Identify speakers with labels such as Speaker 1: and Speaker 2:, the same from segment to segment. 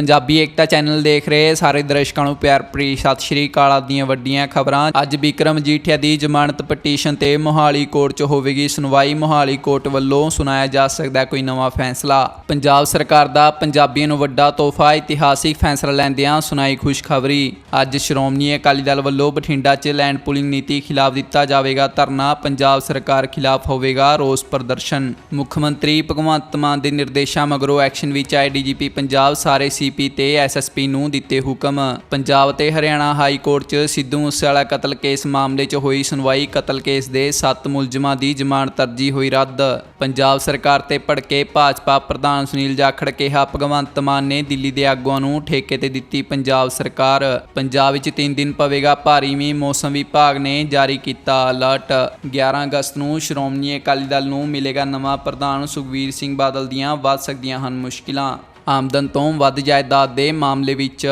Speaker 1: ਪੰਜਾਬੀ ਏਕਤਾ channel ਦੇਖ ਰਹੇ ਸਾਰੇ ਦਰਸ਼ਕਾਂ ਨੂੰ ਪਿਆਰ ਭਰੀ ਸਤਿ ਸ਼੍ਰੀ ਅਕਾਲ ਆਪ ਦੀਆਂ ਵੱਡੀਆਂ ਖਬਰਾਂ। ਅੱਜ ਵਿਕਰਮ ਜੀਠਿਆ ਦੀ ਜ਼ਮਾਨਤ ਪਟੀਸ਼ਨ ਤੇ ਮੋਹਾਲੀ ਕੋਰਟ 'ਚ ਹੋਵੇਗੀ ਸੁਣਵਾਈ। ਮੋਹਾਲੀ ਕੋਰਟ ਵੱਲੋਂ ਸੁਣਾਇਆ ਜਾ ਸਕਦਾ ਕੋਈ ਨਵਾਂ ਫੈਸਲਾ। ਪੰਜਾਬ ਸਰਕਾਰ ਦਾ ਪੰਜਾਬੀਆਂ ਨੂੰ ਵੱਡਾ ਤੋਹਫਾ, ਇਤਿਹਾਸਿਕ ਫੈਸਲਾ ਲੈਂਦਿਆਂ ਸੁਣਾਈ ਖੁਸ਼ਖਬਰੀ। ਅੱਜ ਸ਼੍ਰੋਮਣੀ ਅਕਾਲੀ ਦਲ ਵੱਲੋਂ ਬਠਿੰਡਾ 'ਚ ਲੈਂਡ ਪੁਲਿੰਗ ਨੀਤੀ ਖਿਲਾਫ ਦਿੱਤਾ ਜਾਵੇਗਾ ਧਰਨਾ। ਪੰਜਾਬ ਸਰਕਾਰ ਖਿਲਾਫ ਹੋਵੇਗਾ ਰੋਸ ਪ੍ਰਦਰਸ਼ਨ। ਮੁੱਖ ਮੰਤਰੀ ਭਗਵੰਤ ਮਾਨ ਦੇ ਨਿਰਦੇਸ਼ਾਂ ਮਗਰੋਂ ਐਕਸ਼ਨ ਵਿੱਚ ਆਏ ਡੀਜੀਪੀ ਪੰਜਾਬ, ਸਾਰੇ ਸੀ ਸੀਪੀ ਤੇ ਐਸਐਸਪੀ ਨੂੰ ਦਿੱਤੇ ਹੁਕਮ। ਪੰਜਾਬ ਤੇ ਹਰਿਆਣਾ ਹਾਈ ਕੋਰਟ 'ਚ ਸਿੱਧੂ ਮੂਸੇਵਾਲਾ ਕਤਲ ਕੇਸ ਮਾਮਲੇ 'ਚ ਹੋਈ ਸੁਣਵਾਈ। ਕਤਲ ਕੇਸ ਦੇ 7 ਮੁਲਜ਼ਮਾਂ ਦੀ ਜ਼ਮਾਨਤ ਅਰਜੀ ਹੋਈ ਰੱਦ। ਪੰਜਾਬ ਸਰਕਾਰ ਤੇ ਭੜਕੇ ਭਾਜਪਾ ਪ੍ਰਧਾਨ ਸੁਨੀਲ ਜਾਖੜ ਕਿਹਾ, ਭਗਵੰਤ ਮਾਨ ਨੇ ਦਿੱਲੀ ਦੇ ਆਗੂਆਂ ਨੂੰ ਠੇਕੇ ਤੇ ਦਿੱਤੀ ਪੰਜਾਬ ਸਰਕਾਰ। ਪੰਜਾਬ ਵਿੱਚ 3 ਦਿਨ ਪਵੇਗਾ ਭਾਰੀ ਮੀਂਹ। ਮੌਸਮ ਵਿਭਾਗ ਨੇ ਜਾਰੀ ਕੀਤਾ ਅਲਰਟ। 11 ਅਗਸਤ ਨੂੰ ਸ਼੍ਰੋਮਣੀ ਅਕਾਲੀ ਦਲ ਨੂੰ ਮਿਲੇਗਾ ਨਵਾਂ ਪ੍ਰਧਾਨ ਸੁਖਵੀਰ ਸਿੰਘ ਬਾਦਲ ਦੀਆਂ ਵੱਧ ਸਕਦੀਆਂ ਹਨ ਮੁਸ਼ਕਿਲਾਂ। ਆਮਦਨ ਤੋਂ ਵੱਧ ਜਾਇਦਾਦ ਦੇ ਮਾਮਲੇ ਵਿੱਚ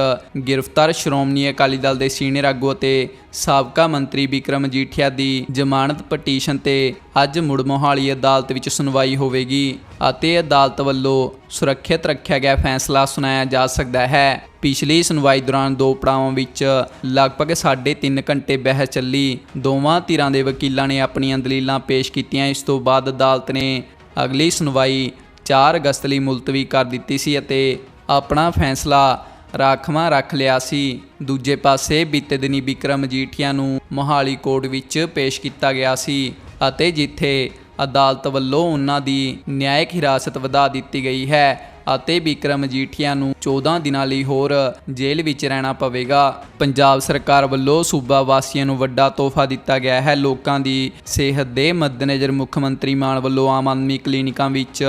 Speaker 1: ਗ੍ਰਿਫਤਾਰ ਸ਼੍ਰੋਮਣੀ ਅਕਾਲੀ ਦਲ ਦੇ ਸੀਨੀਅਰ ਆਗੂ ਅਤੇ ਸਾਬਕਾ ਮੰਤਰੀ ਵਿਕਰਮ ਜੀਠਿਆ ਦੀ ਜ਼ਮਾਨਤ ਪਟੀਸ਼ਨ ਤੇ ਅੱਜ ਮੁੜ ਮੋਹਾਲੀ ਅਦਾਲਤ ਵਿੱਚ ਸੁਣਵਾਈ ਹੋਵੇਗੀ ਅਤੇ ਅਦਾਲਤ ਵੱਲੋਂ ਸੁਰੱਖਿਅਤ ਰੱਖਿਆ ਗਿਆ ਫੈਸਲਾ ਸੁਣਾਇਆ ਜਾ ਸਕਦਾ ਹੈ। ਪਿਛਲੀ ਸੁਣਵਾਈ ਦੌਰਾਨ ਦੋ ਪੜਾਵਾਂ ਵਿੱਚ ਲਗਭਗ 3.5 ਘੰਟੇ ਬਹਿਸ ਚੱਲੀ। ਦੋਵਾਂ ਧਿਰਾਂ ਦੇ ਵਕੀਲਾਂ ਨੇ ਆਪਣੀਆਂ ਦਲੀਲਾਂ ਪੇਸ਼ ਕੀਤੀਆਂ। ਇਸ ਤੋਂ ਬਾਅਦ ਅਦਾਲਤ ਨੇ ਅਗਲੀ ਸੁਣਵਾਈ 4 ਅਗਸਤ ਲਈ ਮੁਲਤਵੀ ਕਰ ਦਿੱਤੀ ਸੀ ਅਤੇ ਆਪਣਾ ਫੈਸਲਾ ਰਾਖਵਾਂ ਰੱਖ ਲਿਆ ਸੀ। ਦੂਜੇ ਪਾਸੇ ਬੀਤੇ ਦਿਨੀ ਵਿਕਰਮ ਮਜੀਠੀਆ ਨੂੰ ਮੋਹਾਲੀ ਕੋਰਟ ਵਿੱਚ ਪੇਸ਼ ਕੀਤਾ ਗਿਆ ਸੀ ਅਤੇ ਜਿੱਥੇ ਅਦਾਲਤ ਵੱਲੋਂ ਉਹਨਾਂ ਦੀ ਨਿਆਇਕ ਹਿਰਾਸਤ ਵਧਾ ਦਿੱਤੀ ਗਈ ਹੈ ਅਤੇ ਵਿਕਰਮ ਮਜੀਠੀਆ ਨੂੰ 14 ਦਿਨਾਂ ਲਈ ਹੋਰ ਜੇਲ੍ਹ ਵਿੱਚ ਰਹਿਣਾ ਪਵੇਗਾ। ਪੰਜਾਬ ਸਰਕਾਰ ਵੱਲੋਂ ਸੂਬਾ ਵਾਸੀਆਂ ਨੂੰ ਵੱਡਾ ਤੋਹਫਾ ਦਿੱਤਾ ਗਿਆ ਹੈ। ਲੋਕਾਂ ਦੀ ਸਿਹਤ ਦੇ ਮੱਦੇਨਜ਼ਰ ਮੁੱਖ ਮੰਤਰੀ ਮਾਨ ਵੱਲੋਂ ਆਮ ਆਦਮੀ ਕਲੀਨਿਕਾਂ ਵਿੱਚ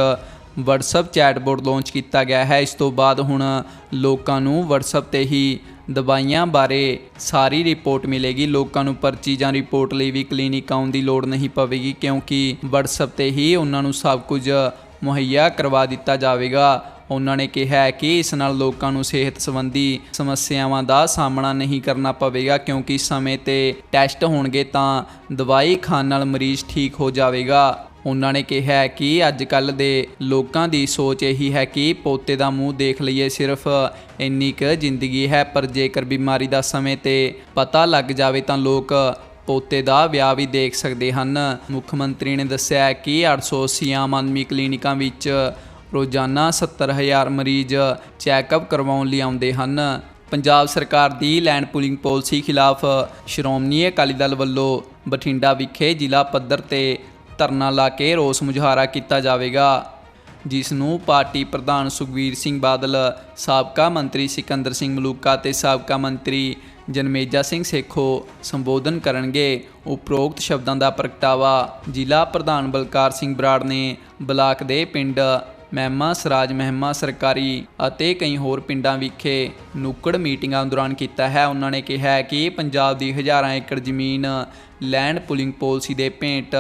Speaker 1: WhatsApp ਚੈਟਬੋਟ ਲਾਂਚ ਕੀਤਾ ਗਿਆ ਹੈ। ਇਸ ਤੋਂ ਬਾਅਦ ਹੁਣ ਲੋਕਾਂ ਨੂੰ WhatsApp ਤੇ ਹੀ ਦਵਾਈਆਂ ਬਾਰੇ ਸਾਰੀ ਰਿਪੋਰਟ ਮਿਲੇਗੀ। ਲੋਕਾਂ ਨੂੰ ਪਰਚੀ ਜਾਂ ਰਿਪੋਰਟ ਲਈ ਵੀ ਕਲੀਨਿਕ ਆਉਣ ਦੀ ਲੋੜ ਨਹੀਂ ਪਵੇਗੀ ਕਿਉਂਕਿ WhatsApp ਤੇ ਹੀ ਉਹਨਾਂ ਨੂੰ ਸਭ ਕੁਝ ਮੁਹੱਈਆ ਕਰਵਾ ਦਿੱਤਾ ਜਾਵੇਗਾ। ਉਹਨਾਂ ਨੇ ਕਿਹਾ ਹੈ ਕਿ ਇਸ ਨਾਲ ਲੋਕਾਂ ਨੂੰ ਸਿਹਤ ਸੰਬੰਧੀ ਸਮੱਸਿਆਵਾਂ ਦਾ ਸਾਹਮਣਾ ਨਹੀਂ ਕਰਨਾ ਪਵੇਗਾ ਕਿਉਂਕਿ ਸਮੇਂ ਤੇ ਟੈਸਟ ਹੋਣਗੇ ਤਾਂ ਦਵਾਈ ਖਾਣ ਨਾਲ ਮਰੀਜ਼ ਠੀਕ ਹੋ ਜਾਵੇਗਾ। ਉਹਨਾਂ ਨੇ ਕਿਹਾ ਕਿ ਅੱਜ ਕੱਲ ਦੇ ਲੋਕਾਂ ਦੀ ਸੋਚ ਇਹੀ ਹੈ ਕਿ ਪੋਤੇ ਦਾ ਮੂੰਹ ਦੇਖ ਲਈਏ ਸਿਰਫ ਇੰਨੀ ਕੁ ਜ਼ਿੰਦਗੀ ਹੈ, ਪਰ ਜੇਕਰ ਬਿਮਾਰੀ ਦਾ ਸਮੇਂ ਤੇ ਪਤਾ ਲੱਗ ਜਾਵੇ ਤਾਂ ਲੋਕ ਪੋਤੇ ਦਾ ਵਿਆਹ ਵੀ ਦੇਖ ਸਕਦੇ ਹਨ। ਮੁੱਖ ਮੰਤਰੀ ਨੇ ਦੱਸਿਆ ਕਿ 880 ਆਮ ਆਦਮੀ ਕਲੀਨਿਕਾਂ ਵਿੱਚ ਰੋਜ਼ਾਨਾ 70000 ਮਰੀਜ਼ ਚੈੱਕਅਪ ਕਰਵਾਉਣ ਲਈ ਆਉਂਦੇ ਹਨ। ਪੰਜਾਬ ਸਰਕਾਰ ਦੀ ਲੈਂਡ ਪੁਲਿੰਗ ਪਾਲਿਸੀ ਖਿਲਾਫ ਸ਼੍ਰੋਮਣੀ ਅਕਾਲੀ ਦਲ ਵੱਲੋਂ ਬਠਿੰਡਾ ਵਿਖੇ ਜ਼ਿਲ੍ਹਾ ਪੱਧਰ ਤੇ ਧਰਨਾ ਲਾ ਕੇ ਰੋਸ ਮੁਜ਼ਾਹਰਾ ਕੀਤਾ ਜਾਵੇਗਾ, ਜਿਸ ਨੂੰ ਪਾਰਟੀ ਪ੍ਰਧਾਨ ਸੁਖਵੀਰ ਸਿੰਘ ਬਾਦਲ, ਸਾਬਕਾ ਮੰਤਰੀ ਸਿਕੰਦਰ ਸਿੰਘ ਮਲੂਕਾ ਤੇ ਸਾਬਕਾ ਮੰਤਰੀ ਜਨਮੇਜਾ ਸਿੰਘ ਸੇਖੋ ਸੰਬੋਧਨ ਕਰਨਗੇ। ਉਪਰੋਕਤ ਸ਼ਬਦਾਂ ਦਾ ਪ੍ਰਗਟਾਵਾ ਜ਼ਿਲ੍ਹਾ ਪ੍ਰਧਾਨ ਬਲਕਾਰ ਸਿੰਘ ਬਰਾੜ ਨੇ ਬਲਾਕ ਦੇ ਪਿੰਡ ਮਹਿਮਾ ਸਰਾਜ ਮਹਿਮਾ ਸਰਕਾਰੀ ਅਤੇ ਕਈ ਹੋਰ ਪਿੰਡਾਂ ਵਿਖੇ ਨੁੱਕੜ ਮੀਟਿੰਗਾਂ ਦੌਰਾਨ ਕੀਤਾ ਹੈ। ਉਹਨਾਂ ਨੇ ਕਿਹਾ ਕਿ ਪੰਜਾਬ ਦੀ ਹਜ਼ਾਰਾਂ ਏਕੜ ਜ਼ਮੀਨ ਲੈਂਡ ਪੁਲਿੰਗ ਪਾਲਿਸੀ ਦੇ ਭੇਂਟ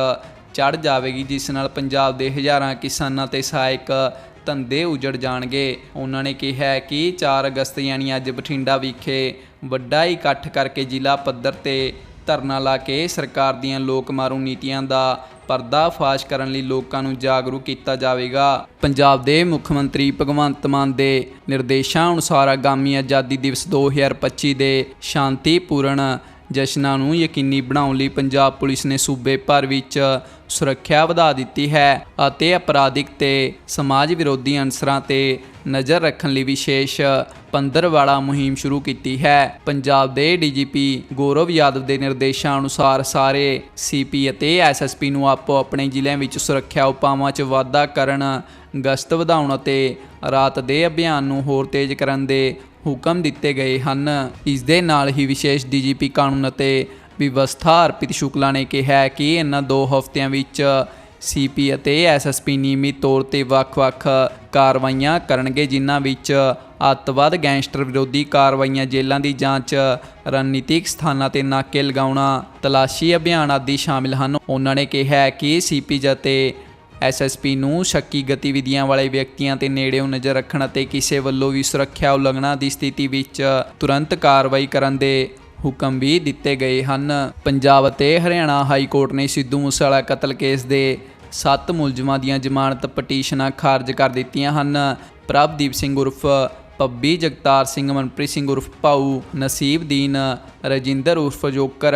Speaker 1: ਚੜ ਜਾਵੇਗੀ, ਜਿਸ ਨਾਲ ਪੰਜਾਬ ਦੇ ਹਜ਼ਾਰਾਂ ਕਿਸਾਨਾਂ ਤੇ ਸਹਾਇਕ ਧੰਦੇ ਉਜੜ ਜਾਣਗੇ। ਉਹਨਾਂ ਨੇ ਕਿਹਾ ਕਿ 4 ਅਗਸਤ ਯਾਨੀ ਅੱਜ ਬਠਿੰਡਾ ਵਿਖੇ ਵੱਡਾ ਇਕੱਠ ਕਰਕੇ ਜ਼ਿਲ੍ਹਾ ਪੱਧਰ ਤੇ ਧਰਨਾ ਲਾ ਕੇ ਸਰਕਾਰ ਦੀਆਂ ਲੋਕ ਮਾਰੂ ਨੀਤੀਆਂ ਦਾ ਪਰਦਾਫਾਸ਼ ਕਰਨ ਲਈ ਲੋਕਾਂ ਨੂੰ ਜਾਗਰੂਕ ਕੀਤਾ ਜਾਵੇਗਾ। ਪੰਜਾਬ ਦੇ ਮੁੱਖ ਮੰਤਰੀ ਭਗਵੰਤ ਮਾਨ ਦੇ ਨਿਰਦੇਸ਼ਾਂ ਅਨੁਸਾਰ ਆਗਾਮੀ ਆਜ਼ਾਦੀ ਦਿਵਸ 2025 ਦੇ ਸ਼ਾਂਤੀਪੂਰਨ ਜਸ਼ਨਾਂ ਨੂੰ ਯਕੀਨੀ ਬਣਾਉਣ ਲਈ ਪੰਜਾਬ ਪੁਲਿਸ ਨੇ ਸੂਬੇ ਭਰ ਵਿੱਚ ਸੁਰੱਖਿਆ ਵਧਾ ਦਿੱਤੀ ਹੈ ਅਤੇ ਅਪਰਾਧਿਕ ਤੇ ਸਮਾਜ ਵਿਰੋਧੀ ਅਨਸਰਾਂ ਤੇ ਨਜ਼ਰ ਰੱਖਣ ਲਈ ਵਿਸ਼ੇਸ਼ ਪੰਦਰ ਵਾਲਾ ਮੁਹਿੰਮ ਸ਼ੁਰੂ ਕੀਤੀ ਹੈ। ਪੰਜਾਬ ਦੇ ਡੀਜੀਪੀ ਗੌਰਵ ਯਾਦਵ ਦੇ ਨਿਰਦੇਸ਼ਾਂ ਅਨੁਸਾਰ ਸਾਰੇ ਸੀਪੀ ਅਤੇ ਐਸਐਸਪੀ ਨੂੰ ਆਪੋ ਆਪਣੇ ਜ਼ਿਲ੍ਹਿਆਂ ਵਿੱਚ ਸੁਰੱਖਿਆ ਉਪਾਵਾਂ 'ਚ ਵਾਧਾ ਕਰਨ, ਗਸ਼ਤ ਵਧਾਉਣ ਅਤੇ ਰਾਤ ਦੇ ਅਭਿਆਨ ਨੂੰ ਹੋਰ ਤੇਜ਼ ਕਰਨ ਦੇ ਹੁਕਮ ਦਿੱਤੇ ਗਏ ਹਨ। ਇਸ ਦੇ ਨਾਲ ਹੀ ਵਿਸ਼ੇਸ਼ ਡੀਜੀਪੀ ਕਾਨੂੰਨ ਅਤੇ ਵਿਵਸਥਾ ਅਰਪਿਤ ਸ਼ੁਕਲਾ ਨੇ ਕਿਹਾ ਕਿ ਇਹਨਾਂ ਦੋ ਹਫ਼ਤਿਆਂ ਵਿੱਚ ਸੀਪੀ ਅਤੇ ਐਸਐਸਪੀ ਨਿਯਮਿਤ ਤੌਰ ਤੇ ਵੱਖ-ਵੱਖ ਕਾਰਵਾਈਆਂ ਕਰਨਗੇ, ਜਿਨ੍ਹਾਂ ਵਿੱਚ ਅੱਤਵਾਦ ਗੈਂਗਸਟਰ ਵਿਰੋਧੀ ਕਾਰਵਾਈਆਂ, ਜੇਲ੍ਹਾਂ ਦੀ ਜਾਂਚ, ਰਣਨੀਤਿਕ ਸਥਾਨਾਂ ਤੇ ਨਾਕੇ ਲਗਾਉਣਾ, ਤਲਾਸ਼ੀ ਅਭਿਆਨ ਆਦਿ ਸ਼ਾਮਿਲ ਹਨ। ਉਹਨਾਂ ਨੇ ਕਿਹਾ ਹੈ ਕਿ ਸੀਪੀ ਅਤੇ ਐਸਐਸਪੀ ਨੂੰ ਸ਼ੱਕੀ ਗਤੀਵਿਧੀਆਂ ਵਾਲੇ ਵਿਅਕਤੀਆਂ ਤੇ ਨੇੜਿਓਂ ਨਜ਼ਰ ਰੱਖਣ ਅਤੇ ਕਿਸੇ ਵੱਲੋਂ ਵੀ ਸੁਰੱਖਿਆ ਉਲੰਘਣਾ ਦੀ ਸਥਿਤੀ ਵਿੱਚ ਤੁਰੰਤ ਕਾਰਵਾਈ ਕਰਨ ਦੇ ਹੁਕਮ ਵੀ ਦਿੱਤੇ ਗਏ ਹਨ। ਪੰਜਾਬ ਅਤੇ ਹਰਿਆਣਾ ਹਾਈ ਕੋਰਟ ਨੇ ਸਿੱਧੂ ਮੂਸੇਵਾਲਾ ਕਤਲ ਕੇਸ ਦੇ 7 ਮੁਲਜ਼ਮਾਂ ਦੀਆਂ ਜ਼ਮਾਨਤ ਪਟੀਸ਼ਨਾਂ ਖਾਰਜ ਕਰ ਦਿੱਤੀਆਂ ਹਨ। ਪ੍ਰਭਦੀਪ ਸਿੰਘ ਉਰਫ ਪੱਬੀ, ਜਗਤਾਰ ਸਿੰਘ, ਮਨਪ੍ਰੀਤ ਸਿੰਘ ਉਰਫ ਪਾਊ ਨਸੀਬਦੀਨ ਰਜਿੰਦਰ ਉਰਫ ਜੋਕਰ,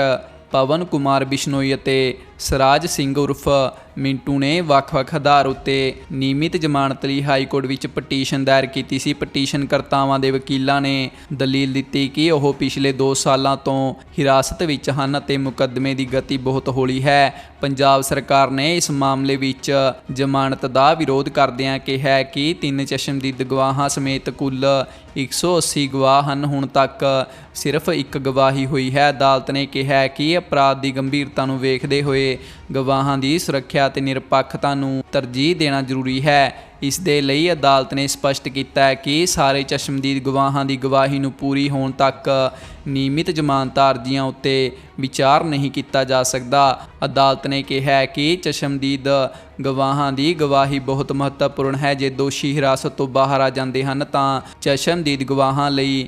Speaker 1: ਪਵਨ ਕੁਮਾਰ ਬਿਸ਼ਨੋਈ ਅਤੇ ਸਰਾਜ ਸਿੰਘ ਉਰਫ ਮਿੰਟੂ ਨੇ ਵੱਖ-ਵੱਖ ਆਧਾਰ ਉੱਤੇ ਨਿਯਮਿਤ ਜ਼ਮਾਨਤ ਲਈ ਹਾਈ ਕੋਰਟ ਵਿੱਚ ਪਟੀਸ਼ਨ ਦਾਇਰ ਕੀਤੀ ਸੀ। ਪਟੀਸ਼ਨ ਕਰਤਾਵਾਂ ਦੇ ਵਕੀਲਾਂ ਨੇ ਦਲੀਲ ਦਿੱਤੀ ਕਿ ਉਹ ਪਿਛਲੇ 2 ਸਾਲਾਂ ਤੋਂ ਹਿਰਾਸਤ ਵਿੱਚ ਹਨ ਅਤੇ ਮੁਕੱਦਮੇ ਦੀ ਗਤੀ ਬਹੁਤ ਹੌਲੀ ਹੈ। ਪੰਜਾਬ ਸਰਕਾਰ ਨੇ ਇਸ ਮਾਮਲੇ ਵਿੱਚ ਜ਼ਮਾਨਤ ਦਾ ਵਿਰੋਧ ਕਰਦਿਆਂ ਕਿਹਾ ਕਿ ਤਿੰਨ ਚਸ਼ਮਦੀਦ ਗਵਾਹਾਂ ਸਮੇਤ ਕੁੱਲ 180 ਗਵਾਹ ਹਨ। ਹੁਣ ਤੱਕ ਸਿਰਫ ਇੱਕ ਗਵਾਹੀ ਹੋਈ ਹੈ। ਅਦਾਲਤ ਨੇ ਕਿਹਾ ਕਿ ਅਪਰਾਧ ਦੀ ਗੰਭੀਰਤਾ ਨੂੰ ਵੇਖਦੇ ਹੋਏ ਗਵਾਹਾਂ ਦੀ ਸੁਰੱਖਿਆ ਅਤੇ ਨਿਰਪੱਖਤਾ ਨੂੰ ਤਰਜੀਹ ਦੇਣਾ ਜ਼ਰੂਰੀ ਹੈ। ਇਸ ਦੇ ਲਈ ਅਦਾਲਤ ਨੇ ਸਪਸ਼ਟ ਕੀਤਾ ਹੈ ਕਿ ਸਾਰੇ ਚਸ਼ਮਦੀਦ ਗਵਾਹਾਂ ਦੀ ਗਵਾਹੀ ਨੂੰ ਪੂਰੀ ਹੋਣ ਤੱਕ ਨਿਯਮਿਤ ਜ਼ਮਾਨਤ ਅਰਜ਼ੀਆਂ ਉੱਤੇ ਵਿਚਾਰ ਨਹੀਂ ਕੀਤਾ ਜਾ ਸਕਦਾ। ਅਦਾਲਤ ਨੇ ਕਿਹਾ ਹੈ ਕਿ ਚਸ਼ਮਦੀਦ ਗਵਾਹਾਂ ਦੀ ਗਵਾਹੀ ਬਹੁਤ ਮਹੱਤਵਪੂਰਨ ਹੈ। ਜੇ ਦੋਸ਼ੀ ਹਿਰਾਸਤ ਤੋਂ ਬਾਹਰ ਆ ਜਾਂਦੇ ਹਨ ਤਾਂ ਚਸ਼ਮਦੀਦ ਗਵਾਹਾਂ ਲਈ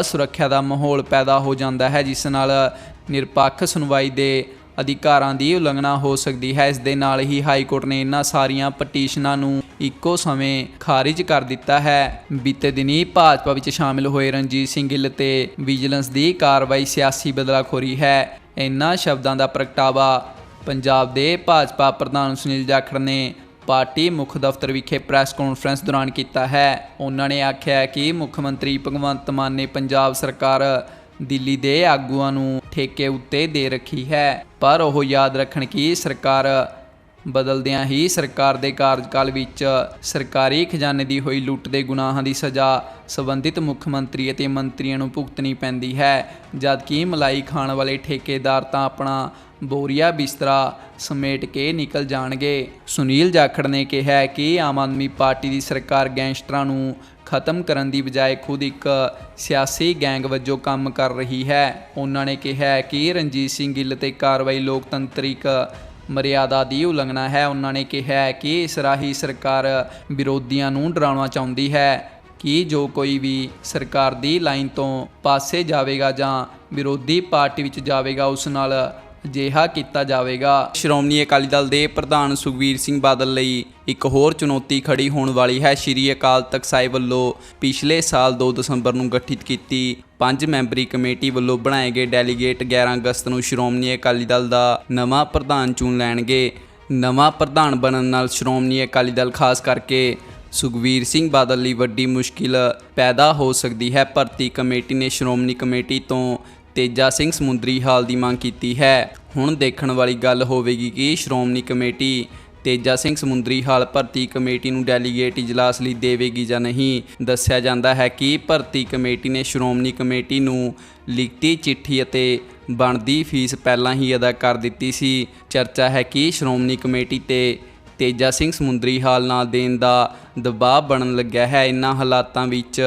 Speaker 1: ਅਸੁਰੱਖਿਆ ਦਾ ਮਾਹੌਲ ਪੈਦਾ ਹੋ ਜਾਂਦਾ ਹੈ, ਜਿਸ ਨਾਲ ਨਿਰਪੱਖ ਸੁਣਵਾਈ ਦੇ ਅਧਿਕਾਰਾਂ ਦੀ ਉਲੰਘਣਾ ਹੋ ਸਕਦੀ ਹੈ। ਇਸ ਦੇ ਨਾਲ ਹੀ ਹਾਈ ਕੋਰਟ ਨੇ ਇਹਨਾਂ ਸਾਰੀਆਂ ਪਟੀਸ਼ਨਾਂ ਨੂੰ ਇੱਕੋ ਸਮੇਂ ਖਾਰਿਜ ਕਰ ਦਿੱਤਾ ਹੈ। ਬੀਤੇ ਦਿਨੀ ਭਾਜਪਾ ਵਿੱਚ ਸ਼ਾਮਿਲ ਹੋਏ ਰਣਜੀਤ ਸਿੰਘ ਗਿੱਲ ਤੇ ਵਿਜੀਲੈਂਸ ਦੀ ਕਾਰਵਾਈ ਸਿਆਸੀ ਬਦਲਾਖੋਰੀ ਹੈ। ਇਹਨਾਂ ਸ਼ਬਦਾਂ ਦਾ ਪ੍ਰਗਟਾਵਾ ਪੰਜਾਬ ਦੇ ਭਾਜਪਾ ਪ੍ਰਧਾਨ ਸੁਨੀਲ ਜਾਖੜ ਨੇ ਪਾਰਟੀ ਮੁੱਖ ਦਫ਼ਤਰ ਵਿਖੇ ਪ੍ਰੈਸ ਕਾਨਫਰੰਸ ਦੌਰਾਨ ਕੀਤਾ ਹੈ। ਉਹਨਾਂ ਨੇ ਆਖਿਆ ਕਿ ਮੁੱਖ ਮੰਤਰੀ ਭਗਵੰਤ ਮਾਨ ਨੇ ਪੰਜਾਬ ਸਰਕਾਰ ਦਿੱਲੀ ਦੇ ਆਗੂਆਂ ਨੂੰ ਠੇਕੇ ਉੱਤੇ ਦੇ ਰੱਖੀ ਹੈ। ਪਰ ਉਹ ਯਾਦ ਰੱਖਣ ਕਿ ਸਰਕਾਰ ਬਦਲਦਿਆਂ ਹੀ ਸਰਕਾਰ ਦੇ ਕਾਰਜਕਾਲ ਵਿੱਚ ਸਰਕਾਰੀ ਖਜ਼ਾਨੇ ਦੀ ਹੋਈ ਲੁੱਟ ਦੇ ਗੁਨਾਹਾਂ ਦੀ ਸਜ਼ਾ ਸੰਬੰਧਿਤ ਮੁੱਖ ਮੰਤਰੀ ਅਤੇ ਮੰਤਰੀਆਂ ਨੂੰ ਭੁਗਤਣੀ ਪੈਂਦੀ ਹੈ। ਜਦਕਿ ਮਲਾਈ ਖਾਣ ਵਾਲੇ ਠੇਕੇਦਾਰ ਤਾਂ ਆਪਣਾ ਬੋਰੀਆ ਬਿਸਤਰਾ ਸਮੇਟ ਕੇ ਨਿਕਲ ਜਾਣਗੇ। ਸੁਨੀਲ ਜਾਖੜ ਨੇ ਕਿਹਾ ਕਿ ਆਮ ਆਦਮੀ ਪਾਰਟੀ ਦੀ ਸਰਕਾਰ ਗੈਂਗਸਟਰਾਂ ਨੂੰ ਖਤਮ ਕਰਨ ਦੀ ਬਜਾਏ ਖੁਦ ਇੱਕ ਸਿਆਸੀ ਗੈਂਗ ਵਜੋਂ ਕੰਮ ਕਰ ਰਹੀ ਹੈ। ਉਹਨਾਂ ਨੇ ਕਿਹਾ ਕਿ ਰਣਜੀਤ ਸਿੰਘ ਗਿੱਲ ਤੇ ਕਾਰਵਾਈ ਲੋਕਤੰਤਰਿਕ ਮਰਿਆਦਾ ਦੀ ਉਲੰਘਣਾ ਹੈ। ਉਹਨਾਂ ਨੇ ਕਿਹਾ ਕਿ ਇਸ ਰਾਹੀਂ ਸਰਕਾਰ ਵਿਰੋਧੀਆਂ ਨੂੰ ਡਰਾਉਣਾ ਚਾਹੁੰਦੀ ਹੈ ਕਿ ਜੋ ਕੋਈ ਵੀ ਸਰਕਾਰ ਦੀ ਲਾਈਨ ਤੋਂ ਪਾਸੇ ਜਾਵੇਗਾ ਜਾਂ ਵਿਰੋਧੀ ਪਾਰਟੀ ਵਿੱਚ ਜਾਵੇਗਾ, ਉਸ ਨਾਲ ਅਜਿਹਾ ਕੀਤਾ ਜਾਵੇਗਾ। ਸ਼੍ਰੋਮਣੀ ਅਕਾਲੀ ਦਲ ਦੇ ਪ੍ਰਧਾਨ ਸੁਖਵੀਰ ਸਿੰਘ ਬਾਦਲ ਲਈ ਇੱਕ ਹੋਰ ਚੁਣੌਤੀ ਖੜੀ ਹੋਣ ਵਾਲੀ ਹੈ ਸ਼੍ਰੀ ਅਕਾਲ ਤਖਤ ਸਾਹਿਬ ਵੱਲੋਂ ਪਿਛਲੇ ਸਾਲ 2 ਦਸੰਬਰ ਨੂੰ ਗਠਿਤ ਕੀਤੀ। ਪੰਜ ਮੈਂਬਰੀ ਕਮੇਟੀ ਵੱਲੋਂ ਬਣਾਏ ਗਏ ਡੈਲੀਗੇਟ 11 ਅਗਸਤ ਨੂੰ ਸ਼੍ਰੋਮਣੀ ਅਕਾਲੀ ਦਲ ਦਾ ਨਵਾਂ ਪ੍ਰਧਾਨ ਚੁਣ ਲੈਣਗੇ। ਨਵਾਂ ਪ੍ਰਧਾਨ ਬਣਨ ਨਾਲ ਸ਼੍ਰੋਮਣੀ ਅਕਾਲੀ ਦਲ ਖਾਸ ਕਰਕੇ ਸੁਖਵੀਰ ਸਿੰਘ ਬਾਦਲ ਲਈ ਵੱਡੀ ਮੁਸ਼ਕਿਲ ਪੈਦਾ ਹੋ ਸਕਦੀ ਹੈ। ਭਰਤੀ ਕਮੇਟੀ ਨੇ ਸ਼੍ਰੋਮਣੀ ਕਮੇਟੀ ਤੋਂ ਤੇਜਾ ਸਿੰਘ ਸਮੁੰਦਰੀ ਹਾਲ ਦੀ ਮੰਗ ਕੀਤੀ ਹੈ। ਹੁਣ ਦੇਖਣ ਵਾਲੀ ਗੱਲ ਹੋਵੇਗੀ ਕਿ ਸ਼੍ਰੋਮਣੀ ਕਮੇਟੀ ਤੇਜਾ ਸਿੰਘ ਸਮੁੰਦਰੀ ਹਾਲ ਭਰਤੀ ਕਮੇਟੀ ਨੂੰ ਡੈਲੀਗੇਟ ਇਜਲਾਸ ਲਈ ਦੇਵੇਗੀ ਜਾਂ ਨਹੀਂ, ਦੱਸਿਆ ਜਾਂਦਾ ਹੈ ਕਿ ਭਰਤੀ ਕਮੇਟੀ ਨੇ ਸ਼੍ਰੋਮਣੀ ਕਮੇਟੀ ਨੂੰ ਲਿਖਤੀ ਚਿੱਠੀ ਅਤੇ ਬਣਦੀ ਫੀਸ ਪਹਿਲਾਂ ਹੀ ਅਦਾ ਕਰ ਦਿੱਤੀ ਸੀ। ਚਰਚਾ ਹੈ ਕਿ ਸ਼੍ਰੋਮਣੀ ਕਮੇਟੀ ਤੇ ਤੇਜਾ ਸਿੰਘ ਸਮੁੰਦਰੀ ਹਾਲ ਨਾ ਦੇਣ ਦਾ ਦਬਾਅ ਬਣਨ ਲੱਗਿਆ ਹੈ। ਇਨ੍ਹਾਂ ਹਾਲਾਤਾਂ ਵਿੱਚ